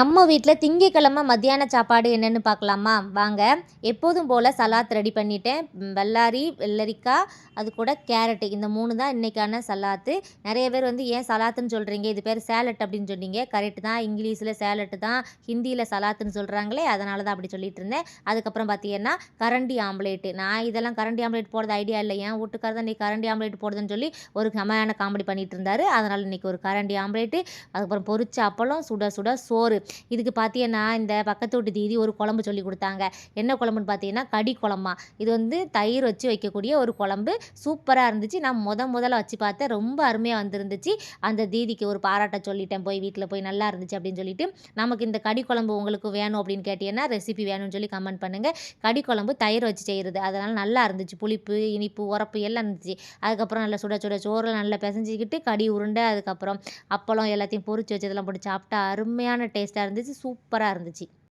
நம்ம வீட்டில் திங்கக்கிழமை மத்தியான சாப்பாடு என்னென்னு பார்க்கலாமா? வாங்க. எப்போதும் போல் சலாத் ரெடி பண்ணிட்டேன். வெள்ளாரி வெள்ளரிக்காய் அது கூட கேரட்டு இந்த மூணு தான் இன்றைக்கான சலாத்து நிறைய பேர் வந்து ஏன் சலாத்துன்னு சொல்கிறீங்க இது பேர் சேலட் அப்படின்னு சொன்னீங்க. கரெக்டு தான். இங்கிலீஷில் சேலட்டு தான் ஹிந்தியில் சலாத்துன்னு சொல்கிறாங்களே அதனால தான் அப்படி சொல்லிட்டு இருந்தேன். அதுக்கப்புறம் பார்த்தீங்கன்னா கரண்டி ஆம்லேட்டு நான் இதெல்லாம் கரண்டி ஆம்லேட் போடுறது ஐடியா இல்லை. ஏன் வீட்டுக்காரர் தான் நீ கரண்டி ஆம்லேட் போடுதுன்னு சொல்லி ஒரு கமையான காமெடி பண்ணிட்டு இருந்தார். அதனால் இன்றைக்கி ஒரு கரண்டி ஆம்லேட்டு அதுக்கப்புறம் பொரிச்ச அப்பளம் சுட சுட சோறு. இதுக்கு பார்த்தீங்கன்னா இந்த பக்கத்து வீட்டு தீதி ஒரு குழம்பு சொல்லி கொடுத்தாங்க. என்ன குழம்புன்னு பார்த்தீங்கன்னா கடி குழம்பா. இது வந்து தயிர் வச்சு வைக்கக்கூடிய ஒரு குழம்பு. சூப்பராக இருந்துச்சு. நான் முத முதல்ல வச்சு பார்த்தேன் ரொம்ப அருமையாக வந்துருந்துச்சு. அந்த தீதிக்கு ஒரு பாராட்ட சொல்லிட்டேன். போய் வீட்டில் போய் நல்லா இருந்துச்சு அப்படின்னு சொல்லிட்டு நமக்கு இந்த கடி குழம்பு உங்களுக்கு வேணும் அப்படின்னு கேட்டீங்கன்னா ரெசிபி வேணும்னு சொல்லி கமெண்ட் பண்ணுங்கள் கடி குழம்பு தயிர் வச்சு செய்கிறது அதனால் நல்லா இருந்துச்சு. புளிப்பு இனிப்பு உரப்பு எல்லாம் இருந்துச்சு. அதுக்கப்புறம் நல்லா சுட சுட சோறில் நல்லா பிசைஞ்சிக்கிட்டு கடி உருண்டை அதுக்கப்புறம் அப்பளம் எல்லாத்தையும் பொரிச்சு வச்சதெல்லாம் போட்டு சாப்பிட்டா அருமையான டேஸ்ட்டாக இருந்துச்சு சூப்பராக இருந்துச்சு.